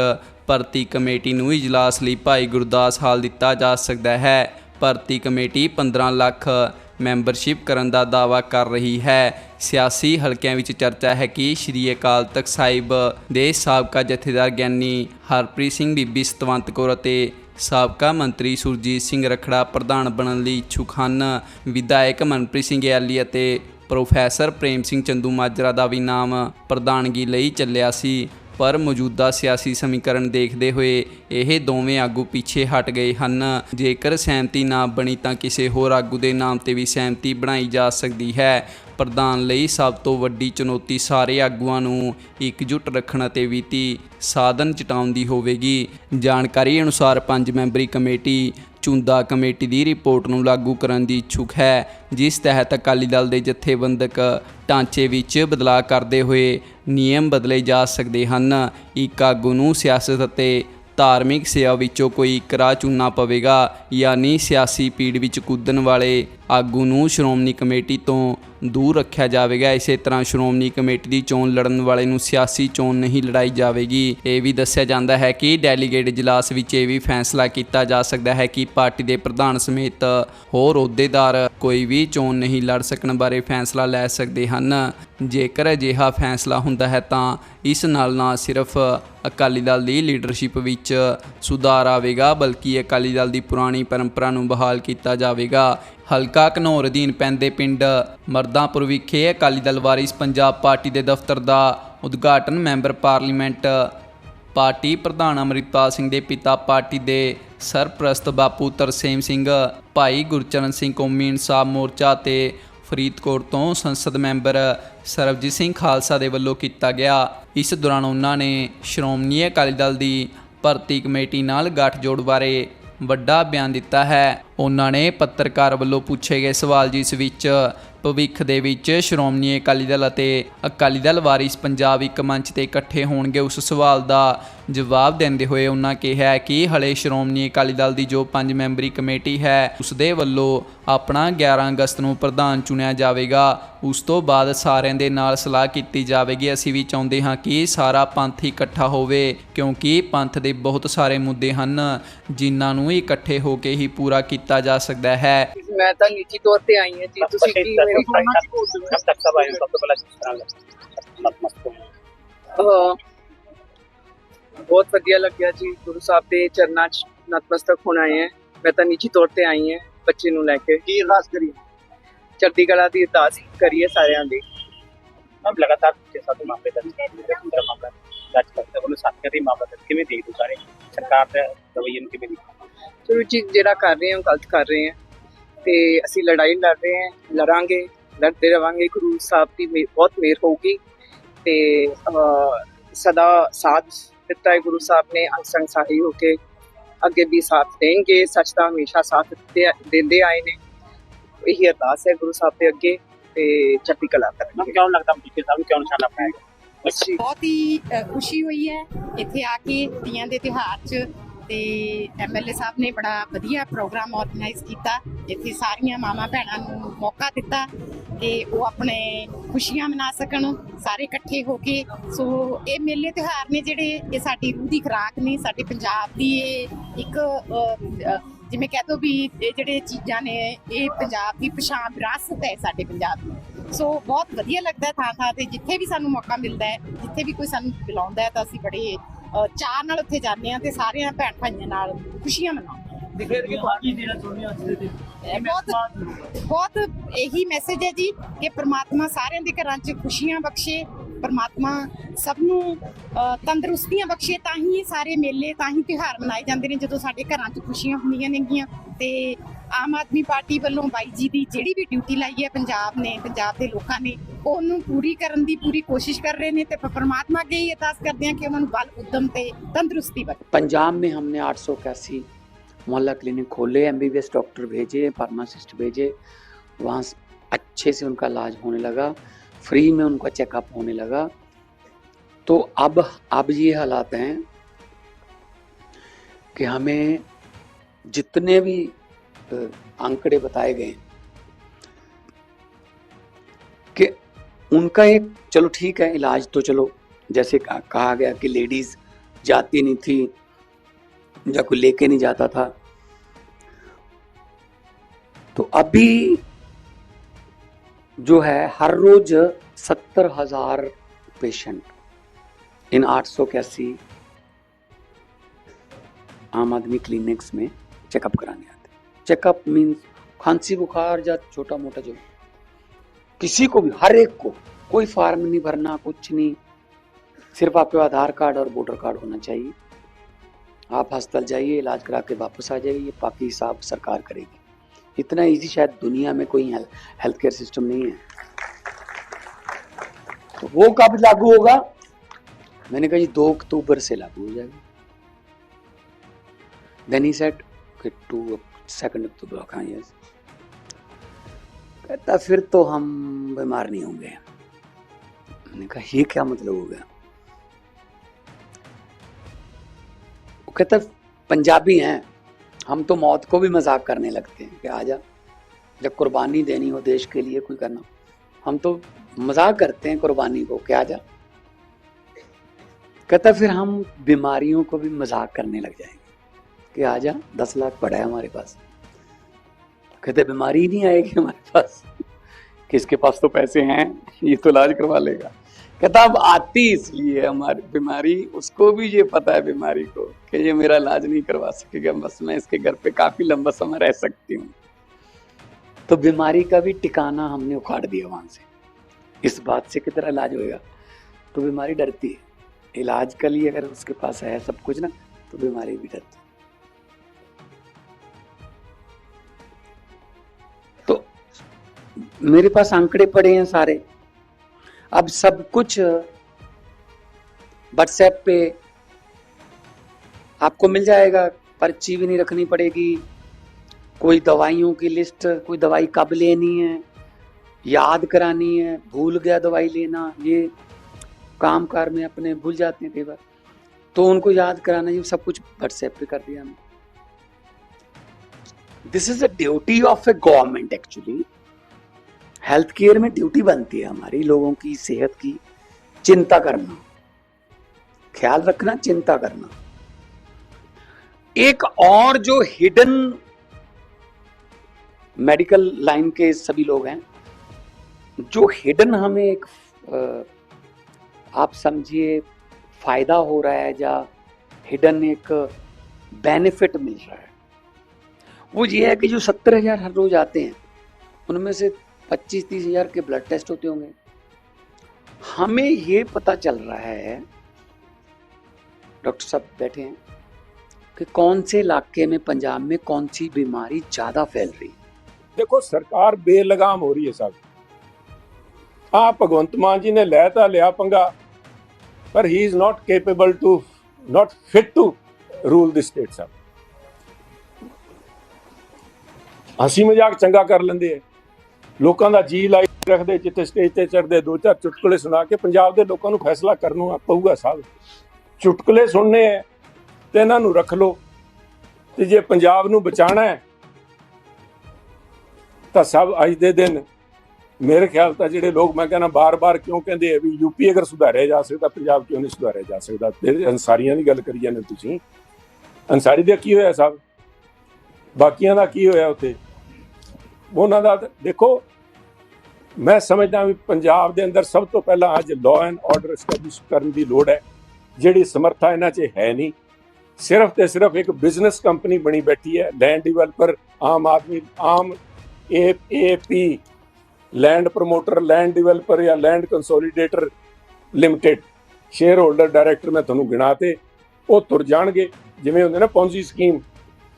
Speaker 1: ਭਰਤੀ ਕਮੇਟੀ ਨੂੰ ਇਜਲਾਸ ਲਈ ਭਾਈ ਗੁਰਦਾਸ ਹਾਲ ਦਿੱਤਾ ਜਾ ਸਕਦਾ ਹੈ। ਭਰਤੀ ਕਮੇਟੀ 15 ਲੱਖ ਮੈਂਬਰਸ਼ਿਪ ਕਰਨ ਦਾ ਦਾਅਵਾ ਕਰ ਰਹੀ ਹੈ। ਸਿਆਸੀ ਹਲਕਿਆਂ ਵਿੱਚ ਚਰਚਾ ਹੈ ਕਿ ਸ਼੍ਰੀ ਅਕਾਲ ਤਖਤ ਸਾਹਿਬ ਦੇ ਸਾਬਕਾ ਜਥੇਦਾਰ ਗਿਆਨੀ ਹਰਪ੍ਰੀਤ ਸਿੰਘ ਬੀਬੀ ਸਤਵੰਤ ਕੌਰ ਅਤੇ ਸਾਬਕਾ ਮੰਤਰੀ ਸੁਰਜੀਤ ਸਿੰਘ ਰਖੜਾ ਪ੍ਰਧਾਨ ਬਣਨ ਲਈ ਇਛੁਕ ਹਨ। ਵਿਧਾਇਕ ਮਨਪ੍ਰੀਤ ਸਿੰਘ ਐਲੀ ਅਤੇ ਪ੍ਰੋਫੈਸਰ ਪ੍ਰੇਮ ਸਿੰਘ ਚੰਦੂ ਮਾਜਰਾ ਦਾ ਵੀ ਨਾਮ ਪ੍ਰਧਾਨਗੀ ਲਈ ਚੱਲਿਆ ਸੀ। ਪਰ ਮੌਜੂਦਾ ਸਿਆਸੀ ਸਮੀਕਰਨ ਦੇਖਦੇ ਹੋਏ ਇਹ ਦੋਵੇਂ ਆਗੂ ਪਿੱਛੇ ਹਟ ਗਏ ਹਨ। ਜੇਕਰ ਸਹਿਮਤੀ ਨਾ ਬਣੀ ਤਾਂ ਕਿਸੇ ਹੋਰ ਆਗੂ ਦੇ ਨਾਮ ਤੇ ਵੀ ਸਹਿਮਤੀ ਬਣਾਈ ਜਾ ਸਕਦੀ ਹੈ। ਪ੍ਰਧਾਨ ਲਈ ਸਭ ਤੋਂ ਵੱਡੀ ਚੁਣੌਤੀ ਸਾਰੇ ਆਗੂਆਂ ਨੂੰ ਇਕਜੁੱਟ ਰੱਖਣ ਅਤੇ ਵਿੱਤੀ ਸਾਧਨ ਚਟਾਉਣ ਦੀ ਹੋਵੇਗੀ। ਜਾਣਕਾਰੀ ਅਨੁਸਾਰ ਪੰਜ ਮੈਂਬਰੀ ਕਮੇਟੀ ਚੁੰਦਾ ਕਮੇਟੀ ਦੀ ਰਿਪੋਰਟ ਨੂੰ ਲਾਗੂ ਕਰਨ ਦੀ ਇੱਛੁਕ ਹੈ, ਜਿਸ ਤਹਿਤ ਅਕਾਲੀ ਦਲ ਦੇ ਜਥੇਬੰਦਕ ਢਾਂਚੇ ਵਿੱਚ ਬਦਲਾਅ ਕਰਦੇ ਹੋਏ ਨਿਯਮ ਬਦਲੇ ਜਾ ਸਕਦੇ ਹਨ। ਇੱਕ ਆਗੂ ਨੂੰ ਸਿਆਸਤ ਅਤੇ ਧਾਰਮਿਕ ਸੇਵਾ ਵਿੱਚੋਂ ਕੋਈ ਇੱਕ ਰਾਹ ਚੁਣਨਾ ਪਵੇਗਾ, ਯਾਨੀ ਸਿਆਸੀ ਪੀੜ ਵਿੱਚ ਕੁੱਦਣ ਵਾਲੇ ਆਗੂ ਨੂੰ ਸ਼੍ਰੋਮਣੀ ਕਮੇਟੀ ਤੋਂ ਦੂਰ ਰੱਖਿਆ ਜਾਵੇਗਾ। ਇਸੇ ਤਰ੍ਹਾਂ ਸ਼੍ਰੋਮਣੀ ਕਮੇਟੀ ਦੀ ਚੋਣ ਲੜਨ ਵਾਲੇ ਨੂੰ ਸਿਆਸੀ ਚੋਣ ਨਹੀਂ ਲੜਾਈ ਜਾਵੇਗੀ। ਇਹ ਵੀ ਦੱਸਿਆ ਜਾਂਦਾ ਹੈ ਕਿ ਡੈਲੀਗੇਟ ਇਜਲਾਸ ਵਿੱਚ ਇਹ ਵੀ ਫੈਸਲਾ ਕੀਤਾ ਜਾ ਸਕਦਾ ਹੈ ਕਿ ਪਾਰਟੀ ਦੇ ਪ੍ਰਧਾਨ ਸਮੇਤ ਹੋਰ ਅਹੁਦੇਦਾਰ ਕੋਈ ਵੀ ਚੋਣ ਨਹੀਂ ਲੜ ਸਕਣ ਬਾਰੇ ਫੈਸਲਾ ਲੈ ਸਕਦੇ ਹਨ। ਜੇਕਰ ਅਜਿਹਾ ਫੈਸਲਾ ਹੁੰਦਾ ਹੈ ਤਾਂ ਇਸ ਨਾਲ ਨਾ ਸਿਰਫ ਅਕਾਲੀ ਦਲ ਦੀ ਲੀਡਰਸ਼ਿਪ ਵਿੱਚ ਸੁਧਾਰ ਆਵੇਗਾ, ਬਲਕਿ ਅਕਾਲੀ ਦਲ ਦੀ ਪੁਰਾਣੀ ਪਰੰਪਰਾ ਨੂੰ ਬਹਾਲ ਕੀਤਾ ਜਾਵੇਗਾ। ਹਲਕਾ ਘਨੌਰ ਅਧੀਨ ਪੈਂਦੇ ਪਿੰਡ ਮਰਦਾਂਪੁਰ ਵਿਖੇ ਅਕਾਲੀ ਦਲ ਵਾਰਿਸ ਪੰਜਾਬ ਪਾਰਟੀ ਦੇ ਦਫ਼ਤਰ ਦਾ ਉਦਘਾਟਨ ਮੈਂਬਰ ਪਾਰਲੀਮੈਂਟ ਪਾਰਟੀ ਪ੍ਰਧਾਨ ਅਮਰਿਤਪਾਲ ਸਿੰਘ ਦੇ ਪਿਤਾ ਪਾਰਟੀ ਦੇ ਸਰਪ੍ਰਸਤ ਬਾਪੂ ਤਰਸੇਮ ਸਿੰਘ, ਭਾਈ ਗੁਰਚਰਨ ਸਿੰਘ ਕੌਮੀ ਇਨਸਾਫ ਮੋਰਚਾ ਤੇ ਫਰੀਦਕੋਟ ਤੋਂ ਸੰਸਦ ਮੈਂਬਰ ਸਰਬਜੀਤ ਸਿੰਘ ਖਾਲਸਾ ਦੇ ਵੱਲੋਂ ਕੀਤਾ ਗਿਆ। ਇਸ ਦੌਰਾਨ ਉਹਨਾਂ ਨੇ ਸ਼੍ਰੋਮਣੀ ਅਕਾਲੀ ਦਲ ਦੀ ਭਰਤੀ ਕਮੇਟੀ ਨਾਲ ਗੱਠਜੋੜ ਬਾਰੇ ਵੱਡਾ ਬਿਆਨ ਦਿੱਤਾ ਹੈ। ਉਹਨਾਂ ਨੇ ਪੱਤਰਕਾਰ ਵੱਲੋਂ ਪੁੱਛੇ ਗਏ ਸਵਾਲ ਜਿਸ ਵਿੱਚ ਭਵਿੱਖ ਦੇ ਵਿੱਚ ਸ਼੍ਰੋਮਣੀ ਅਕਾਲੀ ਦਲ ਅਤੇ ਅਕਾਲੀ ਦਲ ਵਾਰਿਸ ਪੰਜਾਬ ਇੱਕ ਮੰਚ ਤੇ ਇਕੱਠੇ ਹੋਣਗੇ, ਉਸ ਸਵਾਲ ਦਾ ਜਵਾਬ ਦਿੰਦੇ ਹੋਏ ਉਹਨਾਂ ਕਿਹਾ ਕਿ ਹਲੇ ਸ਼੍ਰੋਮਣੀ ਅਕਾਲੀ ਦਲ ਦੀ ਜੋ ਪੰਜ ਮੈਂਬਰੀ ਕਮੇਟੀ ਹੈ ਉਸ ਦੇ ਵੱਲੋਂ ਆਪਣਾ 11 ਅਗਸਤ ਨੂੰ ਪ੍ਰਧਾਨ ਚੁਣਿਆ ਜਾਵੇਗਾ। ਉਸ ਤੋਂ ਬਾਅਦ ਸਾਰਿਆਂ ਦੇ ਨਾਲ ਸਲਾਹ ਕੀਤੀ ਜਾਵੇਗੀ। ਅਸੀਂ ਵੀ ਚਾਹੁੰਦੇ ਹਾਂ ਕਿ ਸਾਰਾ ਪੰਥ ਇਕੱਠਾ ਹੋਵੇ, ਕਿਉਂਕਿ ਪੰਥ ਦੇ ਬਹੁਤ ਸਾਰੇ ਮੁੱਦੇ ਹਨ, ਜਿਨ੍ਹਾਂ ਨੂੰ ਇਕੱਠੇ ਹੋ ਕੇ ਹੀ ਪੂਰਾ ਕੀਤਾ ਕੀਤਾ ਜਾ ਸਕਦਾ ਹੈ।
Speaker 2: ਮੈਂ ਤਾਂ ਨਿੱਜੀ ਤੌਰ ਤੇ ਆਈ ਹਾਂ ਜੀ। ਤੁਸੀਂ ਕੀ ਮੇਰੀ
Speaker 3: ਕਬ ਤੱਕ ਸਭ ਆਏ ਸਭ ਤੋਂ ਪਹਿਲਾਂ ਕਿਸ ਤਰ੍ਹਾਂ
Speaker 2: ਲੱਗਦਾ ਬਹੁਤ ਵਧੀਆ ਲੱਗਿਆ ਜੀ। ਗੁਰੂ ਸਾਹਿਬ ਦੇ ਚਰਨਾਂ 'ਚ ਨਤਮਸਤਕ ਹੋਣ ਆਏ ਮੈਂ ਤਾਂ ਨਿੱਜੀ ਤੌਰ ਤੇ ਆਈ ਹਾਂ ਬੱਚੇ ਨੂੰ ਲੈ ਕੇ।
Speaker 3: ਕੀ ਅਰਦਾਸ ਕਰੀਏ?
Speaker 2: ਚੜ੍ਹਦੀ ਕਲਾ ਦੀ ਅਰਦਾਸ ਕਰੀਏ ਸਾਰਿਆਂ ਦੀ।
Speaker 3: ਹਮ ਲਗਾਤਾਰ ਦੇ ਸਾਥ ਮਾਮਲੇ ਦਾ ਮਾਮਲਾ ਰਾਜ ਕਰਤਾ ਕੋਲ ਸਾਥ ਕਰੀ ਮਾਮਲਾ ਕਿਵੇਂ ਦੇਖ ਦੋ ਸਾਰੇ? ਸਰਕਾਰ ਦਾ ਰਵਈਆ ਕਿਵੇਂ ਦੇਖੋ
Speaker 2: ਚਲੋ ਜੀ ਜਿਹੜਾ ਕਰ ਰਹੇ ਹਾਂ ਗਲਤ ਕਰ ਰਹੇ ਹਾਂ। ਤੇ ਅਸੀਂ ਲੜਾਈ ਲੜ ਰਹੇ ਹਾਂ ਲੜਾਂਗੇ ਲੜਦੇ ਰਵਾਂਗੇ। ਗੁਰੂ ਸਾਹਿਬ ਦੀ ਬਹੁਤ ਮਿਹਰ ਹੋਊਗੀ। ਤੇ ਅਹ, ਸਦਾ ਸਾਥ ਦਿੱਤਾ ਹੈ ਗੁਰੂ ਸਾਹਿਬ ਨੇ ਅੰਸੰਗ ਸਾਹੀ ਹੋ ਕੇ। ਅੱਗੇ ਵੀ ਸਾਥ ਦੇਣਗੇ ਸੱਚ ਦਾ ਹਮੇਸ਼ਾ ਸਾਥ ਦਿੰਦੇ ਆਏ ਨੇ। ਇਹੀ ਅਰਦਾਸ ਹੈ ਗੁਰੂ ਸਾਹਿਬ ਦੇ ਅੱਗੇ ਤੇ ਚੜ੍ਹਦੀ ਕਲਾ ਕਰਨਗੇ
Speaker 3: ਕਿਉਂ ਲੱਗਦਾ ਮੁਝੇ ਸਾਹਿਬ ਕਿਉਂ ਨਿਸ਼ਾਨਾ ਪਾਏਗਾ
Speaker 2: ਅੱਛੀ।
Speaker 4: ਬਹੁਤ ਹੀ ਖੁਸ਼ੀ ਹੋਈ ਹੈ ਇੱਥੇ ਆ ਕੇ ਤੀਆਂ ਦੇ ਤਿਉਹਾਰ 'ਚ। ਤੇ ਐਮਐਲਏ ਸਾਹਿਬ ਨੇ ਬੜਾ ਵਧੀਆ ਪ੍ਰੋਗਰਾਮ ਆਰਗੇਨਾਈਜ਼ ਕੀਤਾ ਜਿੱਥੇ ਸਾਰੀਆਂ ਮਾਵਾਂ ਭੈਣਾਂ ਨੂੰ ਮੌਕਾ ਦਿੱਤਾ ਕਿ ਉਹ ਆਪਣੇ ਖੁਸ਼ੀਆਂ ਮਨਾ ਸਕਣ, ਸਾਰੇ ਇਕੱਠੇ ਹੋ ਕੇ। ਸੋ ਇਹ ਮੇਲੇ ਤਿਉਹਾਰ ਨੇ ਜਿਹੜੇ ਇਹ ਸਾਡੀ ਰੂਹ ਦੀ ਖੁਰਾਕ ਨੇ, ਸਾਡੇ ਪੰਜਾਬ ਦੀ ਇਹ ਇੱਕ ਜਿਵੇਂ ਕਹਿ ਦੋ ਵੀ ਇਹ ਜਿਹੜੇ ਚੀਜ਼ਾਂ ਨੇ, ਇਹ ਪੰਜਾਬ ਦੀ ਪਛਾਣ ਵਿਰਾਸਤ ਹੈ ਸਾਡੇ ਪੰਜਾਬ ਦੀ। ਸੋ ਬਹੁਤ ਵਧੀਆ ਲੱਗਦਾ ਥਾਂ ਥਾਂ ਤੇ, ਜਿੱਥੇ ਵੀ ਸਾਨੂੰ ਮੌਕਾ ਮਿਲਦਾ ਹੈ, ਜਿੱਥੇ ਵੀ ਕੋਈ ਸਾਨੂੰ ਬੁਲਾਉਂਦਾ ਹੈ ਤਾਂ ਅਸੀਂ ਬੜੇ ਚਾਅ ਨਾਲ ਉੱਥੇ ਜਾਂਦੇ ਹਾਂ ਤੇ ਸਾਰਿਆਂ ਭੈਣ ਭਾਈਆਂ ਨਾਲ ਖੁਸ਼ੀਆਂ ਮਨਾਉਂਦੇ
Speaker 3: ਬਾਕੀ ਅੱਜ ਦੇ
Speaker 4: ਇਹ ਬਹੁਤ ਬਹੁਤ ਇਹੀ ਮੈਸੇਜ ਹੈ ਜੀ ਕਿ ਪ੍ਰਮਾਤਮਾ ਸਾਰਿਆਂ ਦੇ ਘਰਾਂ 'ਚ ਖੁਸ਼ੀਆਂ ਬਖਸ਼ੇ ਪ੍ਰਮਾਤਮਾ ਸਭ ਨੂੰ ਤੰਦਰੁਸਤੀਆਂ ਬਖਸ਼ੇ ਤਾਂ ਹੀ ਸਾਰੇ ਮੇਲੇ ਤਾਂ ਹੀ ਤਿਉਹਾਰ ਮਨਾਏ ਜਾਂਦੇ ਨੇ ਜਦੋਂ ਸਾਡੇ ਘਰਾਂ 'ਚ ਖੁਸ਼ੀਆਂ ਹੁੰਦੀਆਂ ਨੇਗੀਆਂ ਤੇ ਆਮ ਆਦਮੀ ਪਾਰਟੀ ਵੱਲੋਂ ਬਾਈ ਜੀ ਦੀ ਜਿਹੜੀ ਵੀ ਡਿਊਟੀ ਲਾਈ ਹੈ ਪੰਜਾਬ ਨੇ ਪੰਜਾਬ ਦੇ ਲੋਕਾਂ ਨੇ ਉਹਨੂੰ ਪੂਰੀ ਕਰਨ ਦੀ ਪੂਰੀ ਕੋਸ਼ਿਸ਼ ਕਰ ਰਹੇ ਨੇ ਤੇ ਪ੍ਰਮਾਤਮਾ ਅੱਗੇ ਹੀ ਅਰਦਾਸ ਕਰਦੇ ਹਾਂ ਕਿ ਉਹਨਾਂ ਨੂੰ ਬਲ ਉਦਮ ਤੇ ਤੰਦਰੁਸਤੀ ਬਖਸ਼ੇ
Speaker 5: पंजाब में हमने आठ सौ इक्यासी मोहल्ला क्लिनिक खोले एम डॉक्टर भेजे फार्मासिस्ट भेजे वहाँ स- अच्छे से उनका इलाज होने लगा फ्री में उनका चेकअप होने लगा तो अब अब ये हालात हैं कि हमें जितने भी अ, आंकड़े बताए गए कि उनका एक, चलो ठीक है, इलाज तो चलो, जैसे कहा गया कि लेडीज़ जाती नहीं थी, या कोई लेके नहीं जाता था। तो अभी जो है, हर रोज सत्तर हज़ार पेशेंट इन आठ सौ इक्यासी आम आदमी क्लिनिक्स में चेकअप कराने आते चेकअप मीन्स खांसी बुखार या छोटा मोटा जो किसी को भी हर एक को कोई फार्म नहीं भरना कुछ नहीं सिर्फ़ आपके आधार कार्ड और वोटर कार्ड होना चाहिए आप अस्पताल जाइए इलाज करा के वापस आ जाइए बाकी हिसाब सरकार करेगी इतना इजी शायद दुनिया में कोई हेल्थ केयर सिस्टम नहीं है तो वो कब लागू होगा मैंने कहा जी दो अक्टूबर से लागू हो जाएगा then he set to second October हाँ यस कहता, फिर तो हम बीमार नहीं होंगे। मैंने कहा, ये क्या मतलब हो गया? वो कहता, पंजाबी हैं, हम तो मौत को भी मज़ाक करने लगते हैं कि आजा जब कुर्बानी देनी हो देश के लिए कोई करना, हम तो मज़ाक करते हैं कुर्बानी को कि आजा कहता, फिर हम बीमारियों को भी मज़ाक करने लग जाएँगे। कि आ जा, दस लाख पड़ा है हमारे पास। कहते, बीमारी ही नहीं आएगी हमारे पास। कि इसके पास तो पैसे हैं? ये तो इलाज करवा लेगा। कहता, अब आती इसलिए हमारी बीमारी। उसको भी ये पता है बीमारी को कि ये मेरा इलाज नहीं करवा सकेगा। बस मैं इसके घर पे काफ़ी लंबा समय रह सकती हूँ। तो बीमारी का भी टिकाना हमने उखाड़ दिया वहाँ से। इस बात से कितना इलाज होएगा? तो बीमारी डरती है। इलाज के लिए अगर उसके पास है सब कुछ ना तो बीमारी भी डरती तो मेरे पास आंकड़े पड़े हैं सारे। अब सब कुछ व्हाट्सएप पे आपको मिल जाएगा, पर्ची भी नहीं रखनी पड़ेगी। कोई दवाइयों की लिस्ट, कोई दवाई कब लेनी है, याद करानी है, भूल गया दवाई लेना, ये काम कार में अपने भूल जाते हैं कई बार। तो उनको याद कराना, ये सब कुछ व्हाट्सएप पे कर दिया हमने। This is a duty of a government actually health care में ड्यूटी बनती है हमारी लोगों की, सेहत की। चिंता करना। ख्याल रखना, चिंता करना। एक और जो हिडन मेडिकल लाइन के सभी लोग हैं, जो हिडन हमें एक आप समझिए फ़ायदा हो रहा है या हिडन एक बेनिफिट मिल रहा है। वो ये है कि जो सत्तर हज़ार हर रोज आते हैं, उनमें से पच्चीस तीस हज़ार के ब्लड टेस्ट होते होंगे। हमें ये पता चल रहा है डॉक्टर साहब बैठे हैं, कि कौन से इलाके में, पंजाब में कौन सी बीमारी ज़्यादा फैल रही है?
Speaker 6: देखो, सरकार बेलगाम हो रही है साहब। हाँ भगवंत मान जी ने लहता लिया पंगा, पर he is not capable to not fit to rule the state साहब। हँसी मज़ाक चंगा कर लेंगे ਲੋਕਾਂ ਦਾ ਜੀ ਲਾਈ ਰੱਖਦੇ, ਜਿੱਥੇ ਸਟੇਜ ਤੇ ਚੜਦੇ ਦੋ ਚਾਰ ਚੁਟਕਲੇ ਸੁਣਾ ਕੇ ਪੰਜਾਬ ਦੇ ਲੋਕਾਂ ਨੂੰ ਫੈਸਲਾ ਕਰਨਾ ਪਊਗਾ ਸਭ ਚੁਟਕਲੇ ਸੁਣਨੇ ਹੈ, ਤੇ ਇਹਨਾਂ ਨੂੰ ਰੱਖ ਲਓ। ਤੇ ਜੇ ਪੰਜਾਬ ਨੂੰ ਬਚਾਣਾ ਹੈ, ਤਾਂ ਸਭ ਅੱਜ ਦੇ ਦਿਨ ਮੇਰੇ ਖਿਆਲ ਤਾਂ ਜਿਹੜੇ ਲੋਕ ਮੈਂ ਕਹਿੰਦਾ ਬਾਰ-ਬਾਰ ਕਿਉਂ ਕਹਿੰਦੇ ਆ ਵੀ ਯੂਪੀ ਅਗਰ ਸੁਧਾਰਿਆ ਜਾ ਸਕਦਾ, ਪੰਜਾਬ ਕਿਉਂ ਨਹੀਂ ਸੁਧਾਰਿਆ ਜਾ ਸਕਦਾ? ਤੇ ਅਨਸਾਰੀਆਂ ਦੀ ਗੱਲ ਕਰੀ ਜਾਂਦੇ ਤੁਸੀਂ। ਅਨਸਾਰੀ ਦਾ ਕੀ ਹੋਇਆ ਸਾਹਿਬ ਬਾਕੀਆਂ ਦਾ ਕੀ ਹੋਇਆ ਉੱਥੇ? ਉਹਨਾਂ ਦਾ ਦੇਖੋ ਮੈਂ ਸਮਝਦਾ ਵੀ ਪੰਜਾਬ ਦੇ ਅੰਦਰ ਸਭ ਤੋਂ ਪਹਿਲਾਂ ਅੱਜ ਲਾਅ ਐਂਡ ਆਰਡਰ ਐਸਟੈਬਲਿਸ਼ ਕਰਨ ਦੀ ਲੋੜ ਹੈ। ਜਿਹੜੀ ਸਮਰੱਥਾ ਇਹਨਾਂ 'ਚ ਹੈ ਨਹੀਂ। ਸਿਰਫ ਤੇ ਸਿਰਫ ਇੱਕ ਬਿਜ਼ਨਸ ਕੰਪਨੀ ਬਣੀ ਬੈਠੀ ਹੈ land developer Aam Aadmi, Aam AP land promoter land developer ਜਾਂ land consolidator limited shareholder director ਮੈਂ ਤੁਹਾਨੂੰ ਗਿਣਾਤੇ ਉਹ ਤੁਰ ਜਾਣਗੇ। ਜਿਵੇਂ ਹੁੰਦੇ ਨਾ ਪੌਂਜੀ ਸਕੀਮ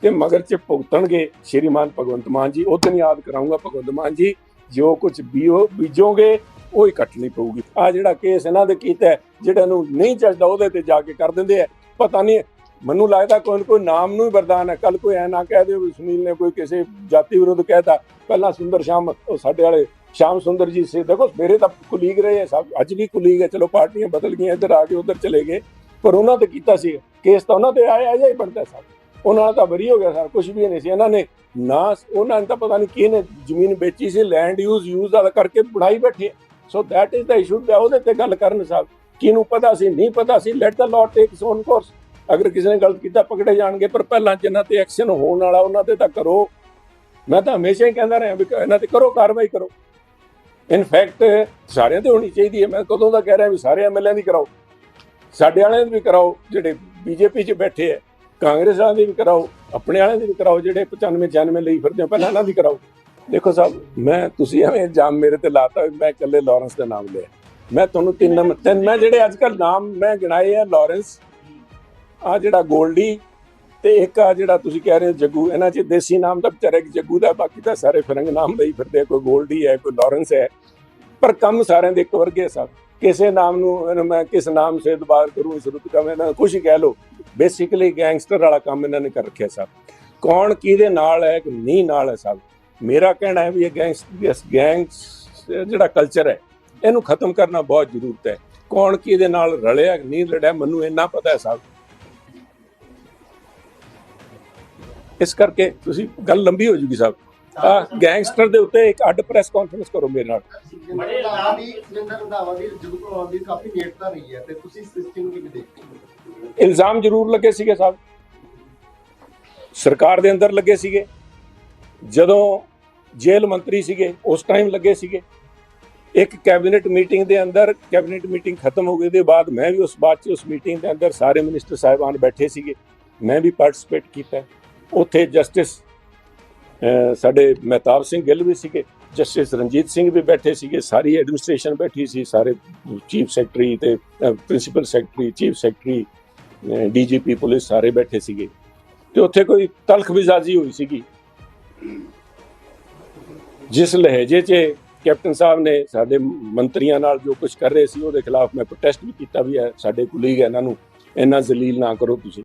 Speaker 6: ਤੇ ਮਗਰ ਚ ਭੁਗਤਣਗੇ। ਸ਼੍ਰੀਮਾਨ ਭਗਵੰਤ ਮਾਨ ਜੀ, ਉਹ ਦਿਨ ਯਾਦ ਕਰਾਉਂਗਾ ਭਗਵੰਤ ਮਾਨ ਜੀ। ਜੋ ਕੁਝ ਬੀਓ ਬੀਜੋਗੇ, ਉਹ ਹੀ ਕੱਟਣੀ ਪਊਗੀ। ਆ ਜਿਹੜਾ ਕੇਸ ਇਹਨਾਂ ਦੇ ਕੀਤਾ ਜਿਹੜਾ ਨੂੰ ਨਹੀਂ ਚੱਲਦਾ ਉਹਦੇ ਤੇ ਜਾ ਕੇ ਕਰ ਦਿੰਦੇ ਆ। ਪਤਾ ਨਹੀਂ, ਮੈਨੂੰ ਲੱਗਦਾ ਕੋਈ ਨਾ ਕੋਈ ਨਾਮ ਨੂੰ ਹੀ ਵਰਦਾਨ ਹੈ। ਕੱਲ ਕੋਈ ਐ ਨਾ ਕਹਿ ਦਿਓ ਵੀ ਸੁਨੀਲ ਨੇ ਕੋਈ ਕਿਸੇ ਜਾਤੀ ਵਿਰੁੱਧ ਕਹਿਤਾ। ਪਹਿਲਾਂ ਸੁੰਦਰ ਸ਼ਾਮ, ਉਹ ਸਾਡੇ ਵਾਲੇ ਸ਼ਾਮ ਸੁੰਦਰ ਜੀ ਸੀ। ਦੇਖੋ ਮੇਰੇ ਤਾਂ ਕੁਲੀਗ ਰਹੇ ਆ, ਸਭ ਅੱਜ ਵੀ ਕੁਲੀਗ ਹੈ ਚਲੋ, ਪਾਰਟੀਆਂ ਬਦਲ ਗਈਆਂ, ਇੱਧਰ ਆ ਕੇ ਉੱਧਰ ਚਲੇ ਗਏ। ਪਰ ਉਹਨਾਂ ਤੇ ਕੀਤਾ ਸੀ। ਕੇਸ ਤਾਂ ਉਹਨਾਂ ਤੇ ਆਇਆ ਜਿਹਾ ਹੀ ਬਣਦਾ ਸਭ। ਉਹਨਾਂ ਨਾਲ ਤਾਂ ਬਰੀ ਹੋ ਗਿਆ, ਸਰ ਕੁਝ ਵੀ ਨਹੀਂ ਸੀ। ਇਹਨਾਂ ਨੇ ਨਾ, ਉਹਨਾਂ ਨੇ ਤਾਂ ਪਤਾ ਨਹੀਂ ਕਿਹਨੇ ਜ਼ਮੀਨ ਵੇਚੀ ਸੀ ਲੈਂਡ ਯੂਜ਼ ਯੂਜ਼ ਵਾਲਾ ਕਰਕੇ ਬਣਾਈ ਬੈਠੇ so that is the issue ਤੇ ਉਹਦੇ ਤੇ ਗੱਲ ਕਰਨ ਸਾਹਿਬ। ਕਿਹਨੂੰ ਪਤਾ ਸੀ, ਨਹੀਂ ਪਤਾ ਸੀ let the law take its own course ਅਗਰ ਕਿਸੇ ਨੇ ਗਲਤ ਕੀਤਾ, ਪਕੜੇ ਜਾਣਗੇ, ਪਰ ਪਹਿਲਾਂ ਜਿਨ੍ਹਾਂ ਤੇ ਐਕਸ਼ਨ ਹੋਣ ਵਾਲਾ, ਉਹਨਾਂ ਤੇ ਤਾਂ ਕਰੋ। ਮੈਂ ਤਾਂ ਹਮੇਸ਼ਾ ਹੀ ਕਹਿੰਦਾ ਰਿਹਾ ਵੀ ਇਹਨਾਂ ਤੇ ਕਰੋ, ਕਾਰਵਾਈ ਕਰੋ। ਇਨਫੈਕਟ ਸਾਰਿਆਂ ਤੇ ਹੋਣੀ ਚਾਹੀਦੀ ਹੈ। ਮੈਂ ਕਦੋਂ ਦਾ ਕਹਿ ਰਿਹਾ ਵੀ ਸਾਰੇ ਐਮਐਲਏ ਦੀ ਕਰਾਓ। ਸਾਡੇ ਵਾਲਿਆਂ ਦੀ ਵੀ ਕਰਾਓ, ਜਿਹੜੇ ਬੀਜੇਪੀ 'ਚ ਬੈਠੇ ਹੈ। ਕਾਂਗਰਸ ਵਾਲਿਆਂ ਦੀ ਵੀ ਕਰਾਓ, ਆਪਣੇ ਵਾਲਿਆਂ ਦੀ ਵੀ ਕਰਾਓ, ਜਿਹੜੇ 95 96 ਲਈ ਫਿਰਦੇ ਆ ਪਹਿਲਾਂ ਇਹਨਾਂ ਦੀ ਕਰਾਓ। ਦੇਖੋ ਸਾਹਿਬ, ਮੈਂ, ਤੁਸੀਂ ਐਵੇਂ ਇਲਜ਼ਾਮ ਮੇਰੇ ਤੇ ਲਾਤਾ ਵੀ ਮੈਂ ਇਕੱਲੇ ਲਾਰੈਂਸ ਦਾ ਨਾਮ ਲਿਆ। ਮੈਂ ਤੁਹਾਨੂੰ ਤਿੰਨ ਨੰਬਰ, ਤਿੰਨ, ਮੈਂ ਜਿਹੜੇ ਅੱਜ ਕੱਲ ਨਾਮ ਮੈਂ ਗਿਣਾਏ ਆ, ਲਾਰੈਂਸ ਆ ਜਿਹੜਾ ਗੋਲਡੀ ਤੇ ਇੱਕ ਆ ਜਿਹੜਾ ਤੁਸੀਂ ਕਹਿ ਰਹੇ ਹੋ ਜੱਗੂ, ਇਹਨਾਂ 'ਚ ਦੇਸੀ ਨਾਮ ਦਾ ਵਿਚਾਰੇ ਇੱਕ ਜੱਗੂ ਦਾ, ਬਾਕੀ ਤਾਂ ਸਾਰੇ ਫਿਰੰਗ ਨਾਮ ਲਈ ਫਿਰਦੇ ਕੋਈ ਗੋਲਡੀ ਹੈ, ਕੋਈ ਲਾਰੈਂਸ ਹੈ। ਪਰ ਕੰਮ ਸਾਰਿਆਂ ਦੇ ਇੱਕ ਵਰਗੇ ਸਭ ਕਿਸੇ ਨਾਮ ਨੂੰ, ਇਹਨੂੰ ਮੈਂ ਕਿਸ ਨਾਮ ਸੇ ਦੁਬਾਰ ਕਰੂੰ, ਇਸ ਰੁੱਤ ਕਾ ਮੈਂ ਕੁਝ ਕਹਿ ਲੋ ਬੇਸਿਕਲੀ ਗੈਂਗਸਟਰ ਵਾਲਾ ਕੰਮ ਇਹਨਾਂ ਨੇ ਕਰ ਰੱਖਿਆ ਸਭ। ਕੌਣ ਕਿਹਦੇ ਨਾਲ ਹੈ, ਕਿ ਨਹੀਂ ਨਾਲ ਹੈ ਸਭ। ਮੇਰਾ ਕਹਿਣਾ ਹੈ ਵੀ ਇਹ ਗੈਂਗਸ ਗੈਂਗਸ ਜਿਹੜਾ ਕਲਚਰ ਹੈ, ਇਹਨੂੰ ਖਤਮ ਕਰਨਾ ਬਹੁਤ ਜ਼ਰੂਰਤ ਹੈ। ਕੌਣ ਕਿਹਦੇ ਨਾਲ ਰਲਿਆ, ਨਹੀਂ ਰਲਿਆ, ਮੈਨੂੰ ਇੰਨਾ ਪਤਾ ਹੈ ਸਭ। ਇਸ ਕਰਕੇ ਤੁਸੀਂ ਗੱਲ ਲੰਬੀ ਹੋ ਜੂਗੀ ਸਾਹਿਬ ਆ ਗੈਂਗਸਟਰ ਦੇ ਉੱਤੇ ਇੱਕ ਅੱਡ ਪ੍ਰੈਸ ਕਾਨਫਰੰਸ ਕਰੋ ਮੇਰੇ ਨਾਲ।
Speaker 7: ਬੜੇ ਰੰਧਾਵਾ ਦੀ ਸੁਰਿੰਦਰ ਰੰਧਾਵਾ ਦੀ ਜੁਗ ਕਾਫੀ ਨੇੜਤਾ ਰਹੀ ਹੈ, ਤੇ ਤੁਸੀਂ ਸਿਸਟਮ ਕਿਵੇਂ ਦੇਖਦੇ ਹੋ?
Speaker 6: ਇਲਜ਼ਾਮ ਜ਼ਰੂਰ ਲੱਗੇ ਸੀਗੇ ਸਾਹਿਬ। ਸਰਕਾਰ ਦੇ ਅੰਦਰ ਲੱਗੇ ਸੀਗੇ। ਜਦੋਂ ਜੇਲ੍ਹ ਮੰਤਰੀ ਸੀਗੇ, ਉਸ ਟਾਈਮ ਲੱਗੇ ਸੀਗੇ। ਇੱਕ ਕੈਬਨਿਟ ਮੀਟਿੰਗ ਦੇ ਅੰਦਰ, ਕੈਬਨਿਟ ਮੀਟਿੰਗ ਖਤਮ ਹੋ ਗਈ ਦੇ ਬਾਅਦ ਮੈਂ ਵੀ ਉਸ ਬਾਅਦ ਚ ਉਸ ਮੀਟਿੰਗ ਦੇ ਅੰਦਰ ਸਾਰੇ ਮਿਨਿਸਟਰ ਸਾਹਿਬਾਨ ਬੈਠੇ ਸੀਗੇ। ਮੈਂ ਵੀ ਪਾਰਟਿਸਿਪੇਟ ਕੀਤਾ। ਉੱਥੇ ਜਸਟਿਸ ਸਾਡੇ ਮਹਿਤਾਬ ਸਿੰਘ ਗਿੱਲ ਵੀ ਸੀਗੇ ਜਸਟਿਸ ਰਣਜੀਤ ਸਿੰਘ ਵੀ ਬੈਠੇ ਸੀਗੇ, ਸਾਰੀ ਐਡਮਿਨਿਸਟ੍ਰੇਸ਼ਨ ਬੈਠੀ ਸੀ, ਸਾਰੇ ਚੀਫ ਸੈਕਟਰੀ ਤੇ principal secretary chief secretary DGP police ਸਾਰੇ ਬੈਠੇ ਸੀਗੇ। ਤੇ ਉੱਥੇ ਕੋਈ ਤਲਖ ਮਿਜ਼ਾਜੀ ਹੋਈ ਸੀਗੀ। ਜਿਸ ਲਹਿਜੇ 'ਚ ਕੈਪਟਨ ਸਾਹਿਬ ਨੇ ਸਾਡੇ ਮੰਤਰੀਆਂ ਨਾਲ ਜੋ ਕੁਝ ਕਰ ਰਹੇ ਸੀ, ਉਹਦੇ ਖਿਲਾਫ ਮੈਂ ਪ੍ਰੋਟੈਸਟ ਵੀ ਕੀਤਾ ਵੀ ਹੈ, ਸਾਡੇ ਕੁਲੀਗ ਇਹਨਾਂ ਨੂੰ। ਇੰਨਾ ਜ਼ਲੀਲ ਨਾ ਕਰੋ ਤੁਸੀਂ।